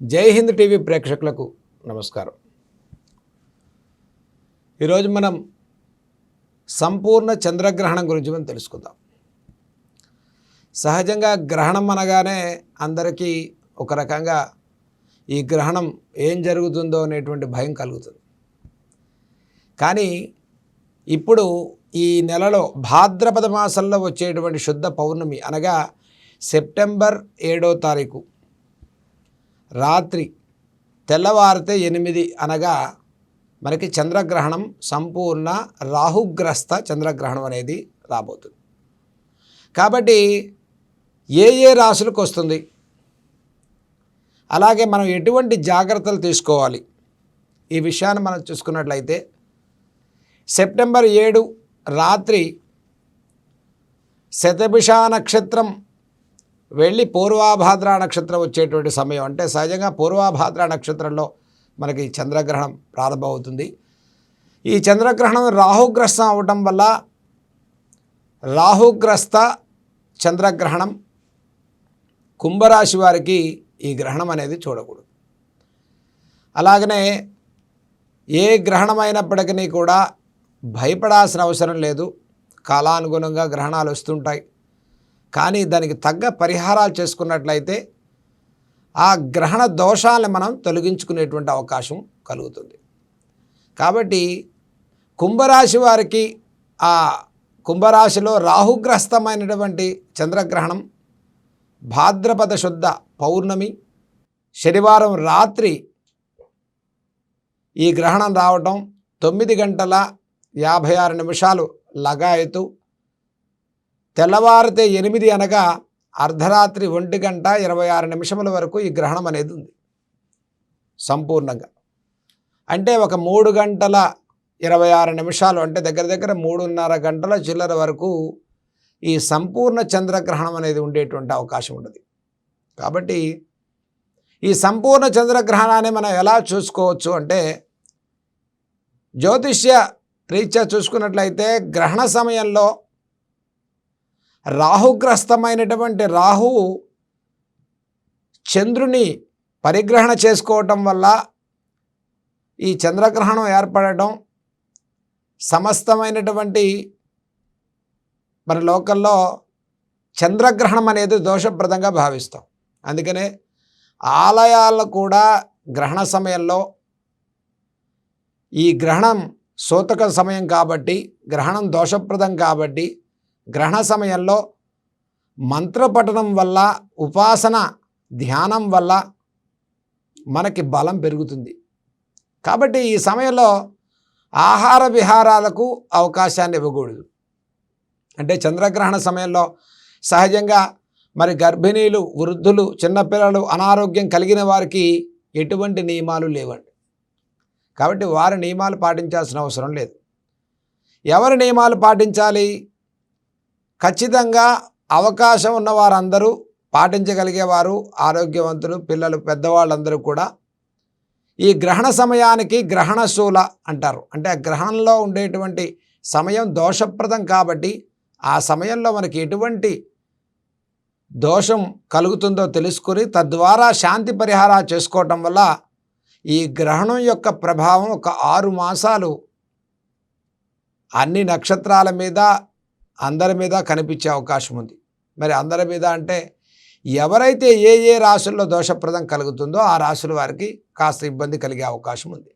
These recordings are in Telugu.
జై హింద్ టీవీ ప్రేక్షకులకు నమస్కారం. ఈరోజు మనం సంపూర్ణ చంద్రగ్రహణం గురించి మనం తెలుసుకుందాం. సహజంగా గ్రహణం అనగానే అందరికీ ఒక రకంగా ఈ గ్రహణం ఏం జరుగుతుందో అనేటువంటి భయం కలుగుతుంది. కానీ ఇప్పుడు ఈ నెలలో భాద్రపద మాసంలో వచ్చేటువంటి శుద్ధ పౌర్ణమి అనగా సెప్టెంబర్ ఏడో తారీఖు రాత్రి తెల్లవారితే ఎనిమిది అనగా మనకి చంద్రగ్రహణం సంపూర్ణ రాహుగ్రస్త చంద్రగ్రహణం అనేది రాబోతుంది. కాబట్టి ఏ ఏ రాశులకు వస్తుంది? అలాగే మనం ఎటువంటి జాగ్రత్తలు తీసుకోవాలి? ఈ విషయాన్ని మనం చూసుకున్నట్లయితే సెప్టెంబర్ ఏడు రాత్రి శతభిషా నక్షత్రం వెళ్ళి పూర్వాభాద్ర నక్షత్రం వచ్చేటువంటి సమయం. అంటే సహజంగా పూర్వాభాద్ర నక్షత్రంలో మనకి చంద్రగ్రహణం ప్రారంభమవుతుంది. ఈ చంద్రగ్రహణం రాహుగ్రస్తం అవటం వల్ల రాహుగ్రస్త చంద్రగ్రహణం కుంభరాశి వారికి ఈ గ్రహణం అనేది చూడకూడదు. అలాగనే ఏ గ్రహణం కూడా భయపడాల్సిన అవసరం లేదు. కాలానుగుణంగా గ్రహణాలు వస్తుంటాయి. కానీ దానికి తగ్గ పరిహారాలు చేసుకున్నట్లయితే ఆ గ్రహణ దోషాలను మనం తొలగించుకునేటువంటి అవకాశం కలుగుతుంది. కాబట్టి కుంభరాశి వారికి ఆ కుంభరాశిలో రాహుగ్రస్తమైనటువంటి చంద్రగ్రహణం భాద్రపద శుద్ధ పౌర్ణమి శనివారం రాత్రి ఈ గ్రహణం రావటం తొమ్మిది గంటల యాభై ఆరు నిమిషాలు లగాయతు తెల్లవారితే ఎనిమిది అనగా అర్ధరాత్రి ఒంటి గంట ఇరవై ఆరు నిమిషముల వరకు ఈ గ్రహణం అనేది ఉంది. సంపూర్ణంగా. అంటే ఒక మూడు గంటల ఇరవై ఆరు నిమిషాలు అంటే దగ్గర దగ్గర మూడున్నర గంటల చిల్లర వరకు ఈ సంపూర్ణ చంద్రగ్రహణం అనేది ఉండేటువంటి అవకాశం ఉండదు కాబట్టి ఈ సంపూర్ణ చంద్రగ్రహణాన్ని మనం ఎలా చూసుకోవచ్చు అంటే జ్యోతిష్య రీత్యా చూసుకున్నట్లయితే గ్రహణ సమయంలో రాహుగ్రస్తమైనటువంటి రాహువు చంద్రుని పరిగ్రహణ చేసుకోవటం వల్ల ఈ చంద్రగ్రహణం ఏర్పడటం సమస్తమైనటువంటి మన లోకల్లో చంద్రగ్రహణం అనేది దోషప్రదంగా భావిస్తాం. అందుకనే ఆలయాల్లో కూడా గ్రహణ సమయంలో ఈ గ్రహణం సూతక సమయం కాబట్టి గ్రహణం దోషప్రదం కాబట్టి గ్రహణ సమయంలో మంత్రపఠనం వల్ల ఉపాసన ధ్యానం వల్ల మనకి బలం పెరుగుతుంది. కాబట్టి ఈ సమయంలో ఆహార విహారాలకు అవకాశాన్ని ఇవ్వకూడదు. అంటే చంద్రగ్రహణ సమయంలో సహజంగా మరి గర్భిణీలు వృద్ధులు చిన్నపిల్లలు అనారోగ్యం కలిగిన వారికి ఎటువంటి నియమాలు లేవండి. కాబట్టి వారి నియమాలు పాటించాల్సిన అవసరం లేదు. ఎవరి నియమాలు పాటించాలి? ఖచ్చితంగా అవకాశం ఉన్న వారందరూ పాటించగలిగేవారు ఆరోగ్యవంతులు పిల్లలు పెద్దవాళ్ళందరూ కూడా ఈ గ్రహణ సమయానికి గ్రహణశూల అంటారు. అంటే ఆ గ్రహణంలో ఉండేటువంటి సమయం దోషప్రదం కాబట్టి ఆ సమయంలో మనకి ఎటువంటి దోషం కలుగుతుందో తెలుసుకొని తద్వారా శాంతి పరిహారాలు చేసుకోవటం వల్ల ఈ గ్రహణం యొక్క ప్రభావం ఒక ఆరు మాసాలు అన్ని నక్షత్రాల మీద అందరి మీద కనిపించే అవకాశం ఉంది. మరి అందరి మీద అంటే ఎవరైతే ఏ ఏ రాశుల్లో దోషప్రదం కలుగుతుందో ఆ రాశుల వారికి కాస్త ఇబ్బంది కలిగే అవకాశం ఉంది.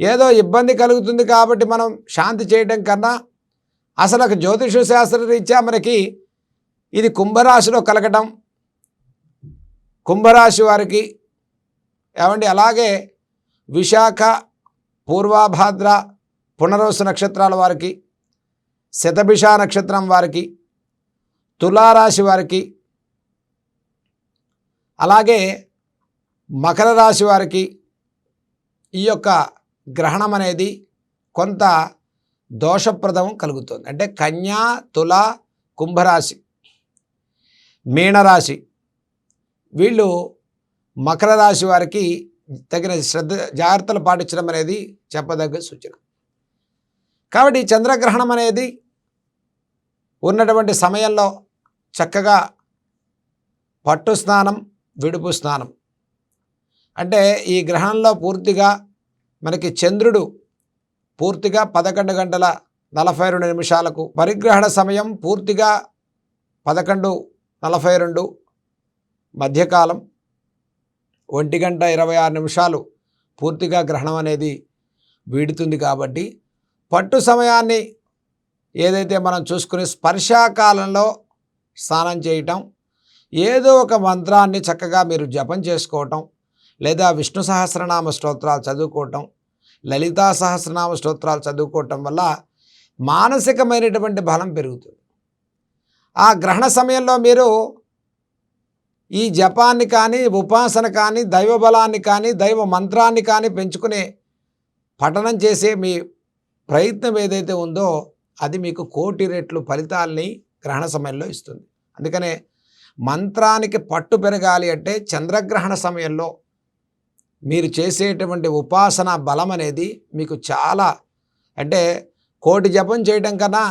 ఏదో ఇబ్బంది కలుగుతుంది కాబట్టి మనం శాంతి చేయడం కన్నా అసలు జ్యోతిష శాస్త్ర రీత్యా మనకి ఇది కుంభరాశిలో కలగటం కుంభరాశి వారికి ఏమండి అలాగే విశాఖ పూర్వాభాద్ర పునరోసు నక్షత్రాల వారికి శతభిష నక్షత్రం వారికి తులారాశి వారికి అలాగే మకర రాశి వారికి ఈ యొక్క గ్రహణం అనేది కొంత దోషప్రదం కలుగుతుంది. అంటే కన్యా తుల కుంభరాశి మీనరాశి వీళ్ళు మకర రాశి వారికి తగిన శ్రద్ధ జాగ్రత్తలు పాటించడం అనేది చెప్పదగ్గ సూచన. కాబట్టి చంద్రగ్రహణం అనేది ఉన్నటువంటి సమయంలో చక్కగా పట్టు స్నానం విడుపు స్నానం. అంటే ఈ గ్రహణంలో పూర్తిగా మనకి చంద్రుడు పూర్తిగా పదకొండు గంటల నలభై రెండు నిమిషాలకు పరిగ్రహణ సమయం పూర్తిగా పదకొండు నలభై రెండు మధ్యకాలం ఒంటి గంట ఇరవై ఆరు నిమిషాలు పూర్తిగా గ్రహణం అనేది వీడుతుంది కాబట్టి పట్టు సమయాన్ని ఏదైతే మనం చూసుకుని స్పర్శాకాలంలో స్నానం చేయటం ఏదో ఒక మంత్రాన్ని చక్కగా మీరు జపం చేసుకోవటం లేదా విష్ణు సహస్రనామ స్తోత్రాలు చదువుకోవటం లలితా సహస్రనామ స్తోత్రాలు చదువుకోవటం వల్ల మానసికమైనటువంటి బలం పెరుగుతుంది. ఆ గ్రహణ సమయంలో మీరు ఈ జపాన్ని కానీ ఉపాసన కానీ దైవ బలాన్ని కానీ దైవ మంత్రాన్ని కానీ పెంచుకునే పఠనం చేసే మీ ప్రయత్నం ఏదైతే ఉందో అది మీకు కోటి రెట్లు ఫలితాల్ని గ్రహణ సమయంలో ఇస్తుంది. అందుకనే మంత్రానికి పట్టు పెరగాలి అంటే చంద్రగ్రహణ సమయంలో మీరు చేసేటువంటి ఉపాసన బలం అనేది మీకు చాలా అంటే కోటి జపం చేయడం కన్నా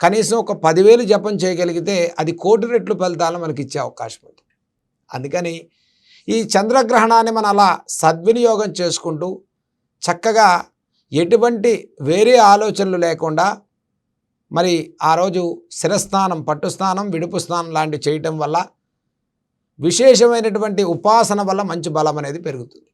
కనీసం ఒక పదివేలు జపం చేయగలిగితే అది కోటి రెట్లు ఫలితాలను మనకి ఇచ్చే అవకాశం ఉంది. అందుకని ఈ చంద్రగ్రహణాన్ని మనం అలా సద్వినియోగం చేసుకుంటూ చక్కగా ఎటువంటి వేరే ఆలోచనలు లేకుండా మరి ఆ రోజు శిరస్నానం పట్టు స్నానం విడుపు స్నానం లాంటివి చేయటం వల్ల విశేషమైనటువంటి ఉపాసన వల్ల మంచి బలం అనేది పెరుగుతుంది.